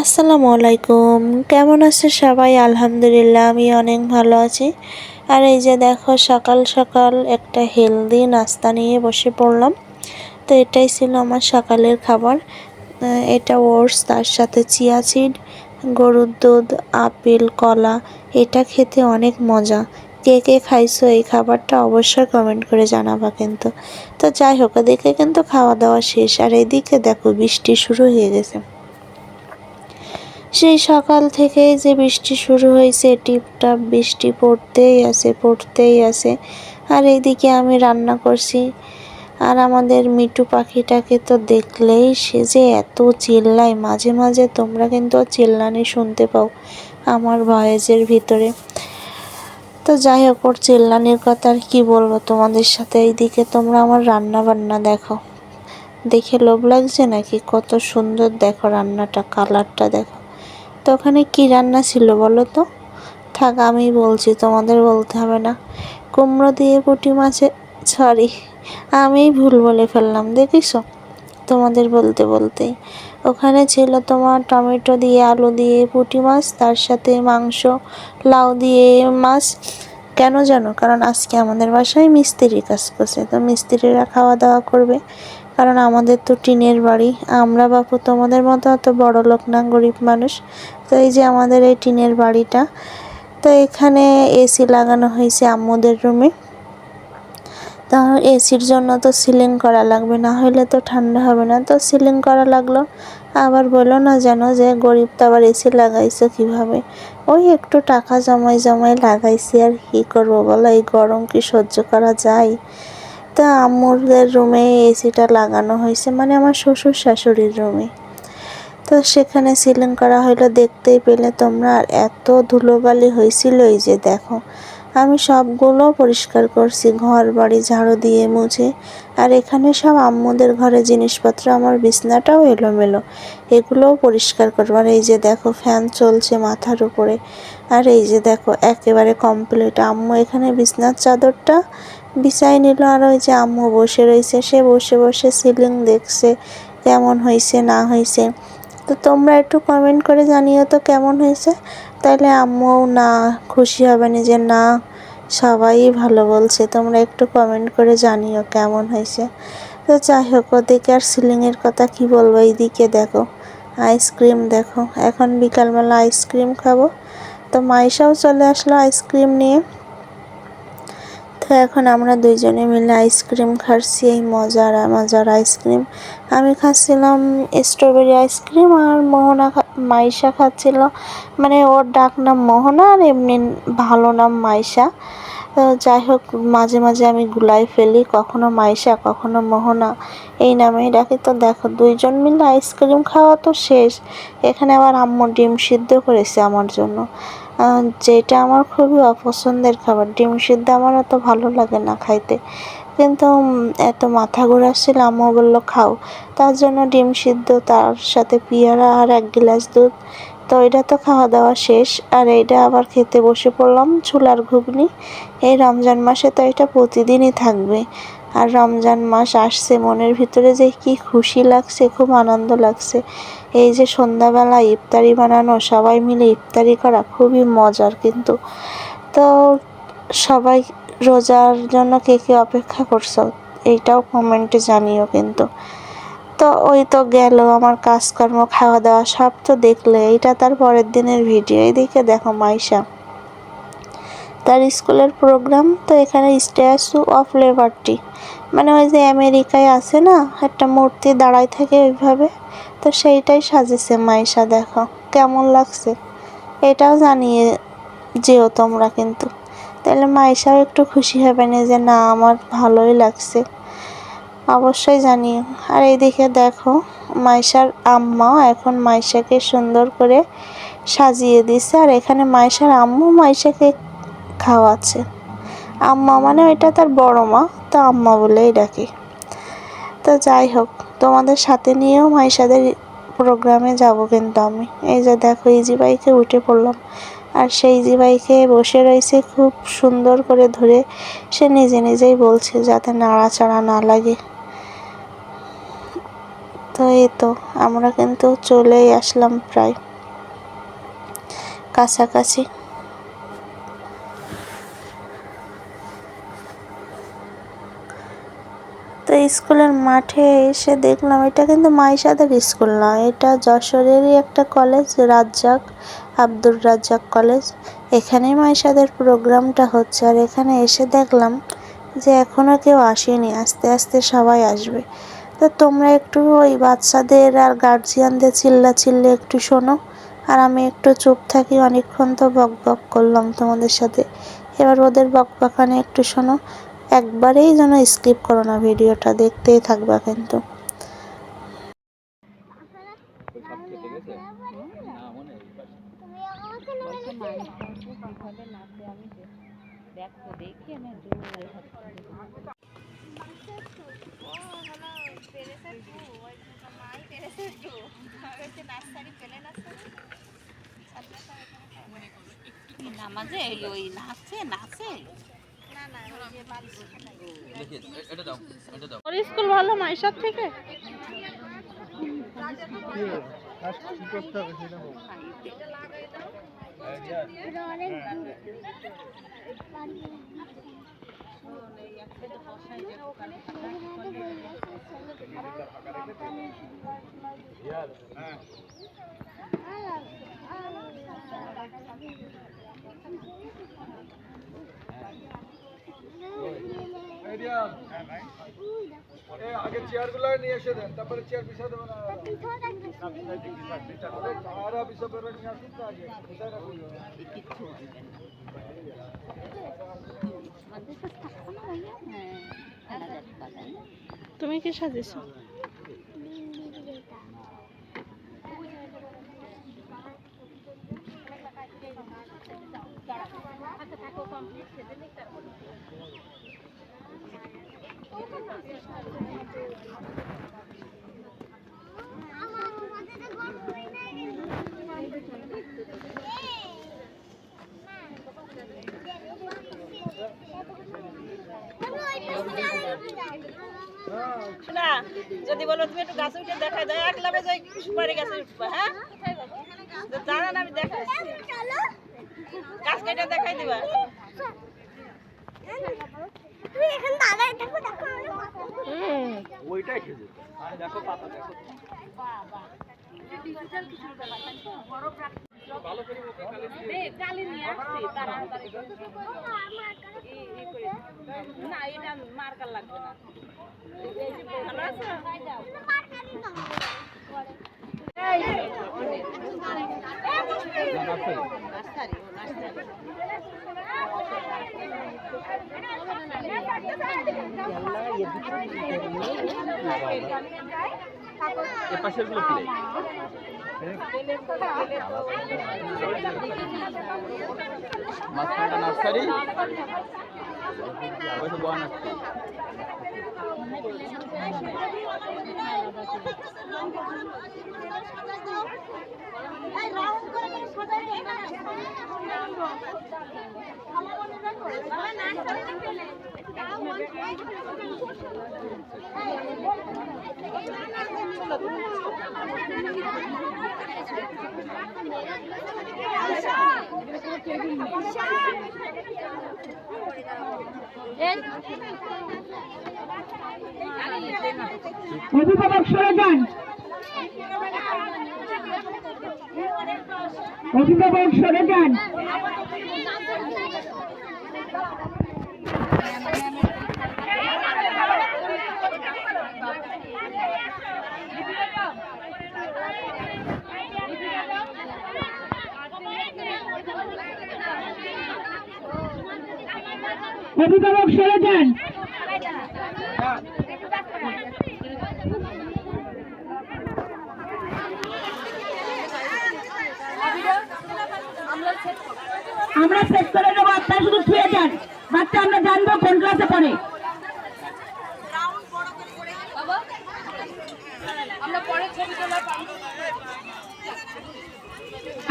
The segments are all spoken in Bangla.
আসসালামু আলাইকুম। কেমন আছে সবাই? আলহামদুলিল্লাহ, আমি অনেক ভালো আছি। আর এই যে দেখো, সকাল সকাল একটা হেলদি নাস্তা নিয়ে বসে পড়লাম। তো এটাই ছিল আমার সকালের খাবার। এটা ওটস, তার সাথে চিয়া সিড, গরুর দুধ, আপেল, কলা, এটা খেতে অনেক মজা। কে কে খাইছো এই খাবারটা অবশ্যই কমেন্ট করে জানাবা কিন্তু। তো যাই হোক, এদিকে কিন্তু খাওয়া দাওয়া শেষ। আর এদিকে দেখো, বৃষ্টি শুরু হয়ে গেছে। সেই সকাল থেকেই যে বৃষ্টি শুরু হয়েছে, টিপটাপ বৃষ্টি পড়তেই আছে পড়তেই আছে। আর এইদিকে আমি রান্না করছি। আর আমাদের মিটু পাখিটাকে তো দেখলেই সে যে এত চিল্লায়। মাঝে মাঝে তোমরা কিন্তু চিল্লানি শুনতে পাও আমার ভয়েসের ভিতরে। তো যাই হোক, ওর চিল্লানির কথা আর কী বলব তোমাদের সাথে? এইদিকে তোমরা আমার রান্না বান্না দেখো। দেখে লোভ লাগছে নাকি? কত সুন্দর দেখো রান্নাটা কালারটা দেখো। তো ওখানে কী রান্না ছিল বলো তো? থাক, আমি বলছি, তোমাদের বলতে হবে না। কুমড়ো দিয়ে পুঁটি মাছে সরি আমি ভুল বলে ফেললাম দেখিস তোমাদের বলতে বলতেই। ওখানে ছিল তোমার টমেটো দিয়ে আলু দিয়ে পুঁটি মাছ, তার সাথে মাংস, লাউ দিয়ে মাছ। কেন জানো? কারণ আজকে আমাদের বাসায় মিস্ত্রি কাজ করছে, তো মিস্ত্রিরা খাওয়া দাওয়া করবে। কারণ আমাদের তো টিনের বাড়ি। আমরা বাপু তোমাদের মতো অত বড় লোক না, গরিব মানুষ। তো এই যে আমাদের এই টিনের বাড়িটা, তো এখানে এসি লাগানো হয়েছে আম্মুদের রুমে। তা এসির জন্য তো সিলিং করা লাগবে, না হলে তো ঠান্ডা হবে না। তো সিলিং করা লাগল, আবার বলো না যেন যে গরিব তো আবার এসি লাগাইছে কীভাবে। ওই একটু টাকা জমাই জমাই লাগাইছি আর কি করব বলো, এই গরম কি সহ্য করা যায়? তা আম্মুদের রুমে এসিটা লাগানো হয়েছে মানে আমার শ্বশুর শাশুড়ির রুমে তো সেখানে সিলিং করা হলো দেখতেই পেলে তোমরা, আর এত ধুলোবালি হয়েছিল এই যে দেখো। আমি সবগুলো পরিষ্কার করছি, ঘর বাড়ি ঝাড়ু দিয়ে মুছে, আর এখানে সব আম্মুদের ঘরে জিনিসপত্র, আমার বিছনাটাও এলোমেলো। এগুলোও পরিষ্কার করব। আর এই যে দেখো ফ্যান চলছে মাথার উপরে। আর এই যে দেখো, একেবারে কমপ্লিট আম্মু এখানে বিছনার চাদরটা বিছাই নিল আর ওই যে আম্মু বসে রয়েছে, সে বসে বসে সিলিং দেখছে কেমন হয়েছে, না হয়েছে। তো তোমরা একটু কমেন্ট করে জানিও তো কেমন হয়েছে। তাহলে আম্মুও না খুশি হবে না যে, না, সবাই ভালো বলছে। তোমরা একটু কমেন্ট করে জানিও কেমন হয়েছে। তো যাই হোক, ওদিকে আর সিলিংয়ের কথা কি বলব? এইদিকে দেখো আইসক্রিম দেখো। এখন বিকালবেলা আইসক্রিম খাব। তো মাইশাও চলে আসলো আইসক্রিম নিয়ে। তো এখন আমরা দুইজনে মিলে আইসক্রিম খাচ্ছি, এই মজার মজার আইসক্রিম। আমি খাচ্ছিলাম স্ট্রবেরি আইসক্রিম আর মোহনা মাইশা খাচ্ছিল। মানে ওর ডাক নাম মোহনা আর এমনি ভালো নাম মাইশা। যাই হোক, মাঝে মাঝে আমি গুলাই ফেলি, কখনো মাইশা, কখনো মোহনা, এই নামেই ডাকি। তো দেখো, দুইজন মিলে আইসক্রিম খাওয়া তো শেষ। এখানে আবার আম্মু ডিম সিদ্ধ করেছে আমার জন্য। যেটা আমার খুবই অপছন্দের খাবার। ডিম সিদ্ধ আমার অত ভালো লাগে না খাইতে। কিন্তু এত মাথা ঘোরাচ্ছিল আম্মু বলল, খাও। তার জন্য ডিম সিদ্ধ, তার সাথে পেয়ারা আর এক গ্লাস দুধ। তো এটা তো খাওয়া দাওয়া শেষ। আর এইটা আবার খেতে বসে পড়লাম ছোলার ঘুগনি। এই রমজান মাসে তো এটা প্রতিদিনই থাকবে। আর রমজান মাস আসছে, মনের ভিতরে যে কি খুশি লাগছে, খুব আনন্দ লাগছে। এই যে সন্ধ্যাবেলা ইফতারি বানানো, সবাই মিলে ইফতারি করা খুবই মজার কিন্তু। তো সবাই রোজার জন্য কে কে অপেক্ষা করছ? এইটাও কমেন্টে জানিও কিন্তু। তো ওই তো গেল আমার কাজকর্ম, খাওয়া দাওয়া সব তো দেখলে, এইটা তার পরের দিনের ভিডিও। এইদিকে দেখো মাইশা। তার স্কুলের প্রোগ্রাম, তো এখানে স্ট্যাচু অফ লেবার্টি। মানে ওই যে আমেরিকায় আছে না, একটা মূর্তি দাঁড়ায় থাকে ওইভাবে, তো সেইটাই সাজেছে মাইশা, দেখো, কেমন লাগছে। এটাও জানিয়ে যেও তোমরা কিন্তু। তাহলে মাইশাও একটু খুশি হবে না যে, না, আমার ভালোই লাগছে। অবশ্যই জানিও। আর এইদিকে দেখো, মাইশার আম্মা এখন মাইশাকে সুন্দর করে সাজিয়ে দিছে আর এখানে মাইশার আম্মু মাইশাকে খাওয়াচ্ছে আম্মা মানে এটা তার বড় মা, তো আম্মা বলেই ডাকি। তো যাই হোক, তোমাদের সাথে নিয়েও মাইশাদের প্রোগ্রামে যাব কিন্তু আমি। এই যে দেখো, ইজি বাইকে উঠে পড়লাম। আর সেই ইজি বাইকে বসে রয়েছে খুব সুন্দর করে ধরে। সে নিজে নিজেই বলছে যাতে নাড়াচাড়া না লাগে। তো এই তো, আমরা কিন্তু চলেই আসলাম প্রায়। কাছাকাছি। তো স্কুলের মাঠে এসে দেখলাম, এটা কিন্তু মাইশাদের স্কুল না, এটা যশোরেরই একটা কলেজ, রাজ্জাক, আব্দুর রাজ্জাক কলেজ। এখানেই মাইশাদের প্রোগ্রামটা হচ্ছে আর এখানে এসে দেখলাম যে এখনও কেউ আসেনি, আস্তে আস্তে সবাই আসবে। তো তোমরা একটু ওই বাচ্চাদের আর গার্জিয়ানদের চিল্লা চিল্লে একটু শোনো আর আমি একটু চুপ থাকি, অনেকক্ষণ তো বক বক করলাম তোমাদের সাথে। এবার ওদের বক বকানে একটু শোনো। একবারেই যেন স্কিপ করো না ভিডিওটা দেখতেই থাকবা কিন্তু। নামাজে ওই নাচে নাচে। ওর স্কুল ভালো মাইশার থেকে? আগে চেয়ারগুলো নিয়ে এসে দেন তারপরে চেয়ার পিছিয়ে দেবেন আর বেরো নিয়ে আসুন তো আগে কোথায় রাখুন? কিচ্ছু দিবে না আমাদের তো থাকব না ভাইয়া হ্যাঁ আলাদা বাগান তুমি কি সাজিয়েছো না যদি বলো তুমি একটু গাছে উঠে দেখা যায় এক লাভে যাই সুপারি গাছে উঠবা হ্যাঁ? তো দাঁড়ান আমি দেখাই গাছ কেটে দেখাই দিবা। ওইটাই খেয়ে দেখো পাতা দেখো কালি নিয়ে আসছি তাড়াতাড়ি না এটা মার্কার লাগবে না নার্সারি নার্সারি পাশেরগুলো প্লে নার্সারি ওইটা বন অভিভাবক সরে যান। অভিভাবক সরে যান অভিভাবক সরে যান। আমরা শেষ করে দেবো আপনারা শুধু ছুঁয়ে যান বাচ্চা আমরা জানব কোন ক্লাসে পড়ে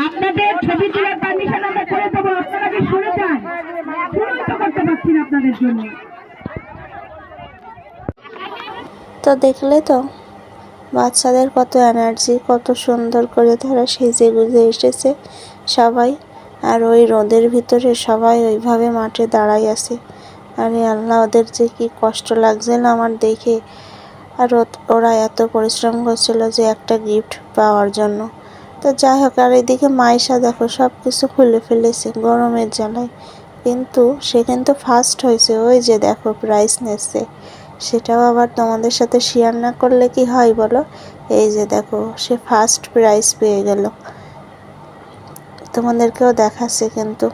আপনাদের ছবি তোলার পারমিশন আমরা করে দেবো আপনারা কি শুনে যান শুনেই তো করতে পারছি না আপনাদের জন্য তো দেখলে তো? বাচ্চাদের কত এনার্জি, কত সুন্দর করে তারা সেজে গুজে এসেছে সবাই। আর ওই রোদের ভিতরে সবাই ওইভাবে মাঠে দাঁড়াই আছে। আরে আল্লাহ, ওদের যে কি কষ্ট লাগছিল আমার দেখে। আর ওরা এত পরিশ্রম করছিল যে একটা গিফট পাওয়ার জন্য। তো যাই হোক, আর এদিকে মাইশা দেখো সব কিছু খুলে ফেলেছে গরমের জ্বালায়। কিন্তু সে কিন্তু ফার্স্ট হয়েছে, ওই যে দেখো প্রাইস নিচ্ছে। সেটাও আবার তোমাদের সাথে শেয়ার না করলে কি হয় বলো? এই যে দেখো, সে ফার্স্ট প্রাইজ পেয়ে গেল। তোমাদেরকেও দেখাচ্ছে কিন্তু।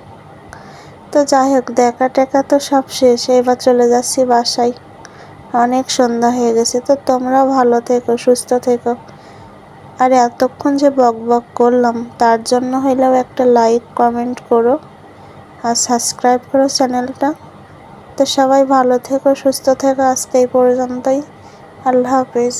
তো যাই হোক, দেখা টেকা তো সব শেষ। এবার চলে যাচ্ছি বাসায়। অনেক সন্ধ্যা হয়ে গেছে, তো তোমরাও ভালো থেকো, সুস্থ থেকো। আর এতক্ষণ যে বক বক করলাম, তার জন্য হইলেও একটা লাইক কমেন্ট করো। আর সাবস্ক্রাইব করো চ্যানেলটা তো সবাই ভালো থেকো সুস্থ থেকো আজকে এই পর্যন্তই। আল্লাহ হাফেজ।